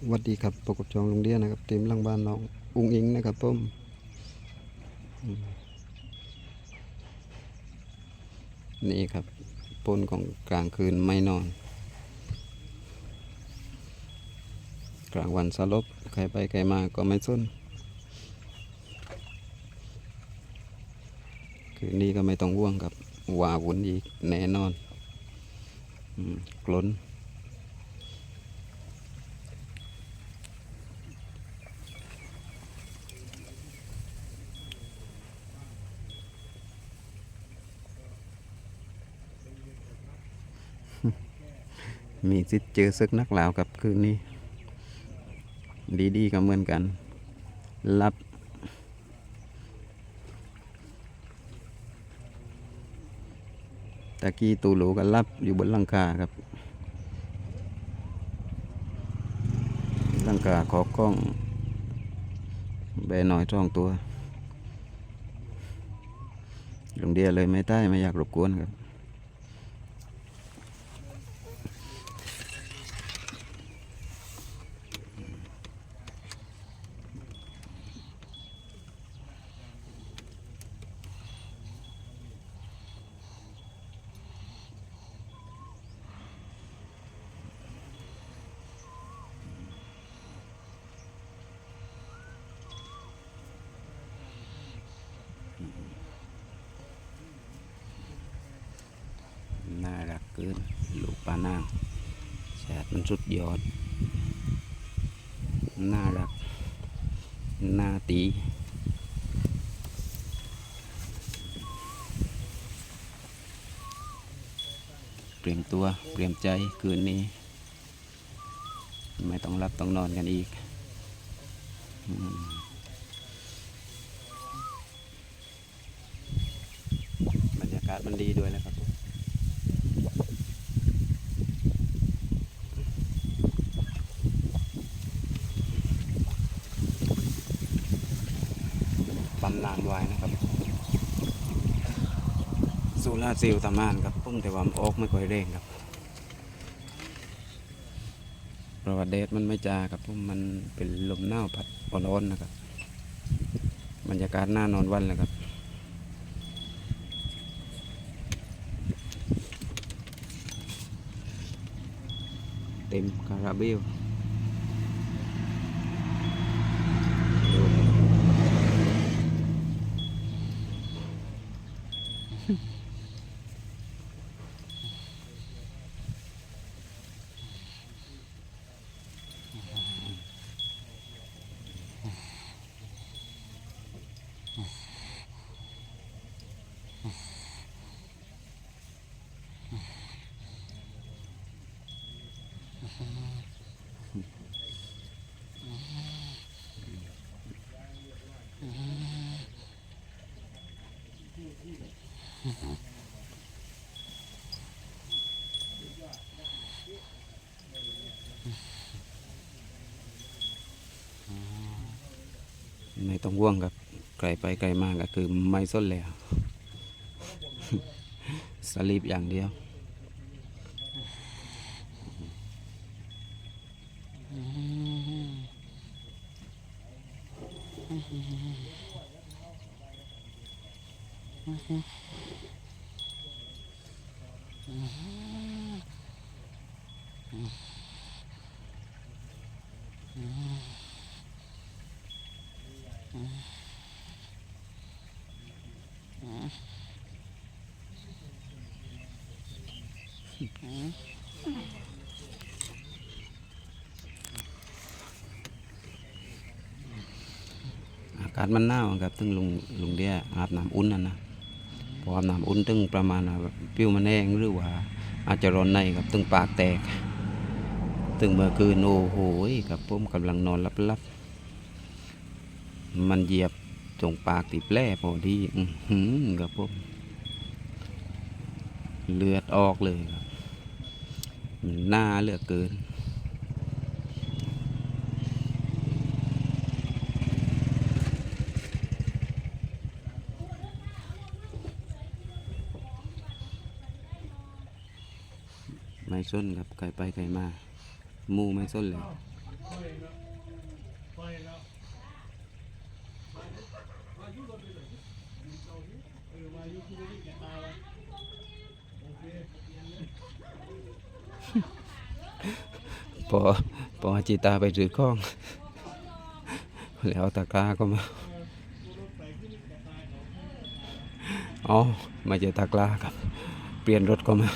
สวัสดีครับปกบจองโรงเรียนะครับเต็มหลังบ้านน้องอุ้งอิงนะครับผมอืมนี่ครับปนของกลางคืนไม่นอน กลางวันสลบใครไปใครมาก็ไม่สนคืนนี้ก็ไม่ต้องว่วงครับว่าวุ่นอีกแน่นอนอกล้น มีสิทธิ์เจอซึกนักหลาวกับคืนนี้ ดีๆก็เหมือนกัน รับตะกี้ตูหลูก็รับอยู่บนลังคาครับลังคาขอกล้องแบหน่อยช่องตัวลงเดียเลยไม่ได้ไม่อยากรบกวนครับ น่ารัก เกิน ลูกปลานางแสดมันสุดยอด น่ารัก น่าตีเตรียมตัวเตรียมใจคืนนี้ ไม่ต้องรับต้องนอนกันอีกบรรยากาศมันดีด้วยนะครับ ปั๊มน้ำไว้นะครับสูลาร์เซิลล์ทำงานครับพุ่งแต่ว่าออกไม่ค่อยเร่งครับเพราะว่าแดดมันไม่จ้าครับพราะมันเป็นลมหนาวพัดร้อนๆนะครับบรรยากาศหน้านอนวันเลยครับเต็มคาราเบล ไม่ต้องห่วงครับ ไกลไปไกลมากก็คือไม่ส้นแล้วสลีปอย่างเดียวอ อากาศมันหนาวครับถึงลุงลุงเดียอาบน้ำอุ่นนะนะพออาบน้ำอุ่นถึงประมาณปิ้วมันแห้งหรือว่า อาจจะร้อนในครับถึงปากแตกถึงเมื่อคืนโอ้โหครับผมกำลังนอนลับๆมันเหยียบตรงปากติแผลพอดี อื้อหือครับผมเลือดออกเลยครับ หน้าเหลือเกิน ไม่ส้นครับใครไปใครมา มูไม่ส้นเลยพอ พอจิตาไปถือข้อง แล้วตะกร้าก็มาอ๋อมาเจอตะกร้าครับ เปลี่ยนรถก็มา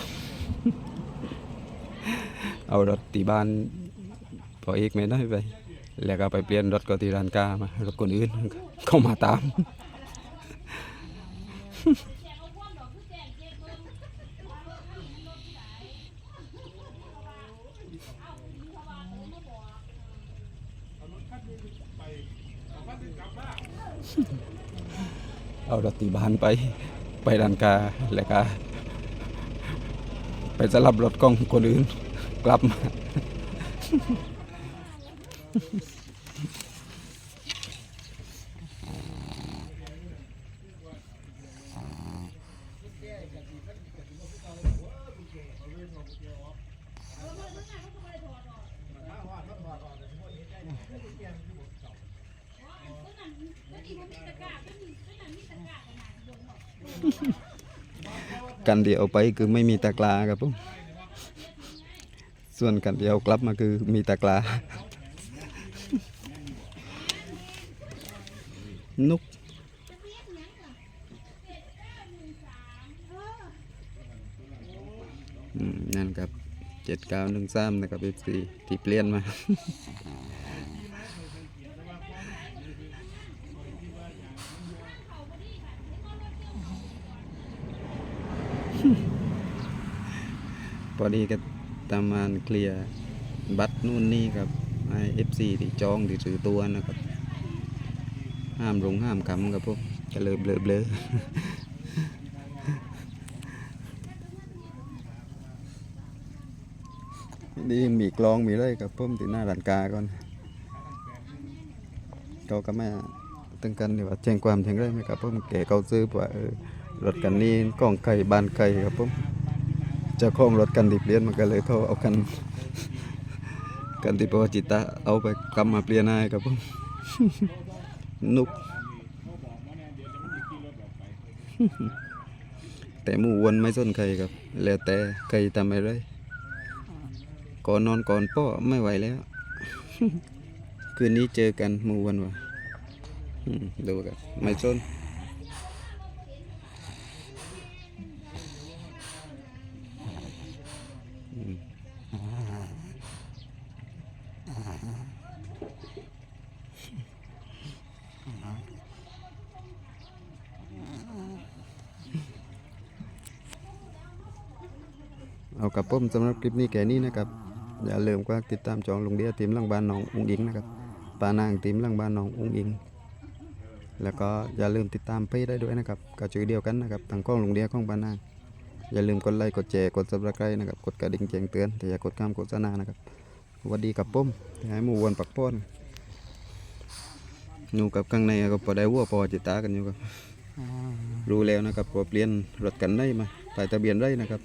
เอารถตีบ้านพออีกไม่ได้ไป แล้วก็ไปเปลี่ยนรถก็ที่ร้านกามารถคนอื่นเข้ามาตาม เอารถตีบ้านไปไปร้านกาแล้วก็ไปสลับรถกล้องคนอื่นกลับมา กันเดียวไปคือไม่มีตะกร้าครับผมส่วนกันเดียวกลับมาคือมีตะกร้านุกนั่นครับเจ็ดเก้าหนึ่งสามนะครับเอฟซีที่เปลี่ยนมา พอดีก็ตามานเคลียร์บัตรนู่นนี่ครับไอเอฟซีที่จองที่ซื้อตัวนะครับ ห้ามลงห้ามคำครับพวกก็เลยเบลอเบลอนี่มีกลองมีเลยครับผมที่หน้าร้านกาก่อนเขาก็ไม่ตึงกันดีว่าแจ้งความแจ้งได้ไหมครับผมแกเขาซื้อว่ารถกันนี้กล้องไก่บานไก่ครับผม เจ้าของรถกันดิบเลียนมันก็เลยเขาเอากันกันที่ปวจิตะเอาไปกลับมาเปลี่ยนให้ครับผมนุกแต่หมูวนไม่สนใครครับ แล้วแต่ใครทำอะไรก่อนนอนก่อนป้อไม่ไหวแล้ว คืนนี้เจอกันหมู่วนวะดูกันไม่สน เอากับผมสำหรับคลิปนี้แค่นี้นะครับ อย่าลืมกว่าติดตามจองลุงเดียทีมหลังบ้านน้องอุ้งอิงนะครับปานางทีมหลังบ้านน้องอุ้งอิง แล้วก็อย่าลืมติดตามเพจได้ด้วยนะครับก็ชื่อเดียวกันนะครับทางกล้องลุงเดียของปานาง อย่าลืมกดไลค์กดแชร์กดซับสไครต์นะครับกดกระดิ่งแจ้งเตือนแต่อย่ากดข้ามโฆษณานะครับสวัสดีกับผมให้หมู่วนปักป้อนอยู่กับข้างในก็พอได้วัวพอจิตตากันอยู่ครับรู้แล้วนะครับพอเปลี่ยนรถกันได้มาถ่ายทะเบียนได้นะครับ